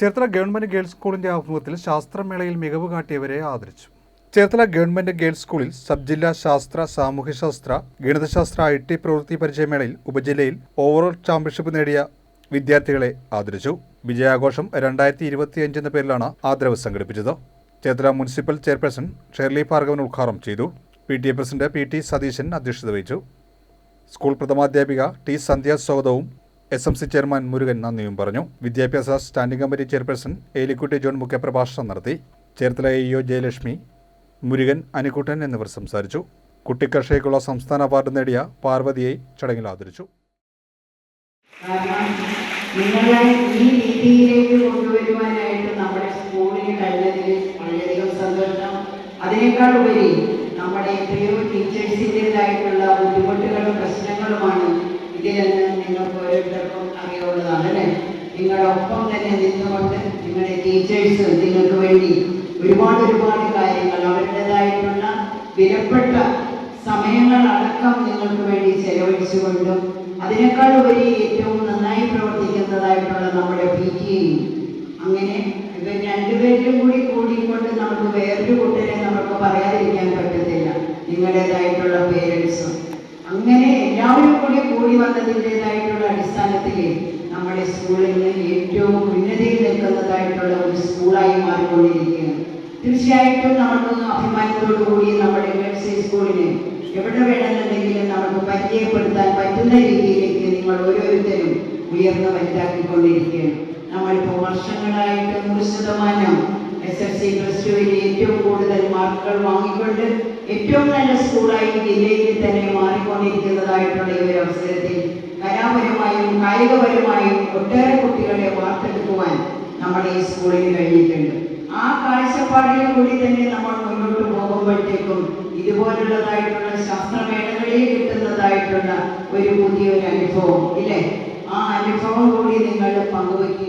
Cherthala government girls സ്കൂളിന്റെ ആഭിമുഖ്യത്തിൽ ശാസ്ത്രമേളയിൽ മികവ് കാട്ടിയവരെ ആദരിച്ചു. ചേർത്തല ഗവൺമെന്റ് ഗേൾസ് സ്കൂളിൽ സബ് ജില്ലാ ശാസ്ത്ര സാമൂഹ്യശാസ്ത്ര ഗണിതശാസ്ത്ര ഐ ടി പ്രവൃത്തി പരിചയമേളയിൽ ഉപജില്ലയിൽ ഓവറോൾ ചാമ്പ്യൻഷിപ്പ് നേടിയ വിദ്യാർത്ഥികളെ ആദരിച്ചു. വിജയാഘോഷം രണ്ടായിരത്തി ഇരുപത്തിയഞ്ച് എന്ന പേരിലാണ് ആദരവ് സംഘടിപ്പിച്ചത്. Cherthala municipal chairperson Shirley Bhargavan ഉദ്ഘാടനം ചെയ്തു. P T A president P T Satheeshan അധ്യക്ഷത വഹിച്ചു. സ്കൂൾ പ്രഥമാധ്യാപിക ടി സന്ധ്യ സ്വാഗതവും S M C chairman Murugan നന്ദിയും പറഞ്ഞു. വിദ്യാഭ്യാസ standing committee chairperson Elikkutty John മുഖ്യപ്രഭാഷണം നടത്തി. ചേർത്തല ഇ ഒ ജയലക്ഷ്മി മുരുകൻ അനിക്കുട്ടൻ എന്നിവർ സംസാരിച്ചു. കുട്ടിക്കർഷകയ്ക്കുള്ള സംസ്ഥാന അവാർഡ് നേടിയ പാർവതിയെ ചടങ്ങിൽ ആദരിച്ചു. ഈ രീതിയിലേക്ക് കൊണ്ടുവരുവാനായിട്ട് നമ്മുടെ എത്രയോ ടീച്ചേഴ്സിന്റെതായിട്ടുള്ള ബുദ്ധിമുട്ടുകളും പ്രശ്നങ്ങളുമാണ് അറിയാവുന്നതാണ് അല്ലേ തന്നെ നിന്നുകൊണ്ട് നിങ്ങളുടെ ടീച്ചേഴ്സ് നിങ്ങൾക്ക് വേണ്ടി ഒരുപാട് ഒരുപാട് കാര്യങ്ങൾ അവരുടേതായിട്ടുള്ള വിലപ്പെട്ട സമയങ്ങളടക്കം നിങ്ങൾക്ക് വേണ്ടി ചെലവഴിച്ചുകൊണ്ടും അതിനേക്കാൾ ഉപരി ഏറ്റവും നന്നായി പ്രവർത്തിക്കുന്നതായിട്ടുള്ള നമ്മുടെ പി ടി അങ്ങനെ ഇവർ രണ്ടുപേരിലും കൂടി കൂടിക്കൊണ്ട് നമുക്ക് വേറൊരു കൂട്ടരെ നമുക്ക് പറയാതിരിക്കാൻ പറ്റത്തില്ല. നിങ്ങളുടേതായിട്ടുള്ള പേരൻസും അങ്ങനെ എല്ലാവരും കൂടി കൂടി വന്നതിന്റെതായിട്ടുള്ള അടിസ്ഥാനത്തിൽ നമ്മുടെ സ്കൂളിന് ഏറ്റവും ഉന്നതിയിൽ നിൽക്കുന്നതായിട്ടുള്ള ഒരു സ്കൂളായി മാറിക്കൊണ്ടിരിക്കുകയാണ്. തീർച്ചയായിട്ടും നമുക്ക് അഭിമാനത്തോടു കൂടി നമ്മുടെ ഗേൾസ് സ്കൂളിനെ എവിടെ വേണമെന്നുണ്ടെങ്കിലും നമുക്ക് പരിചയപ്പെടുത്താൻ പറ്റുന്ന രീതിയിലേക്ക് നിങ്ങൾ ഓരോരുത്തരും ഉയർന്നു വലുതാക്കിക്കൊണ്ടിരിക്കുകയാണ്. നമ്മളിപ്പോൾ വർഷങ്ങളായിട്ട് നൂറ് ശതമാനം എസ് എൽ സി പ്ലസ് ടുവിൽ ഏറ്റവും കൂടുതൽ മാർക്കുകൾ വാങ്ങിക്കൊണ്ട് ഏറ്റവും നല്ല സ്കൂളായി ജില്ലയിൽ തന്നെ മാറിക്കൊണ്ടിരിക്കുന്നതായിട്ടുള്ള ഈ ഒരു അവസരത്തിൽ കലാപരമായും കായികപരമായും ഒട്ടേറെ കുട്ടികളെ വാർത്തെടുക്കുവാൻ നമ്മുടെ ഈ സ്കൂളിന് കഴിഞ്ഞിട്ടുണ്ട്. ആ കാഴ്ചപ്പാടിൽ കൂടി തന്നെ നമ്മൾ മുന്നോട്ട് പോകുമ്പോഴത്തേക്കും ഇതുപോലുള്ളതായിട്ടുള്ള ശാസ്ത്രമേളകളിൽ കിട്ടുന്നതായിട്ടുള്ള ഒരു പുതിയൊരു അനുഭവം ഇല്ലേ? ആ അനുഭവം കൂടി നിങ്ങൾ പങ്കുവയ്ക്കുക.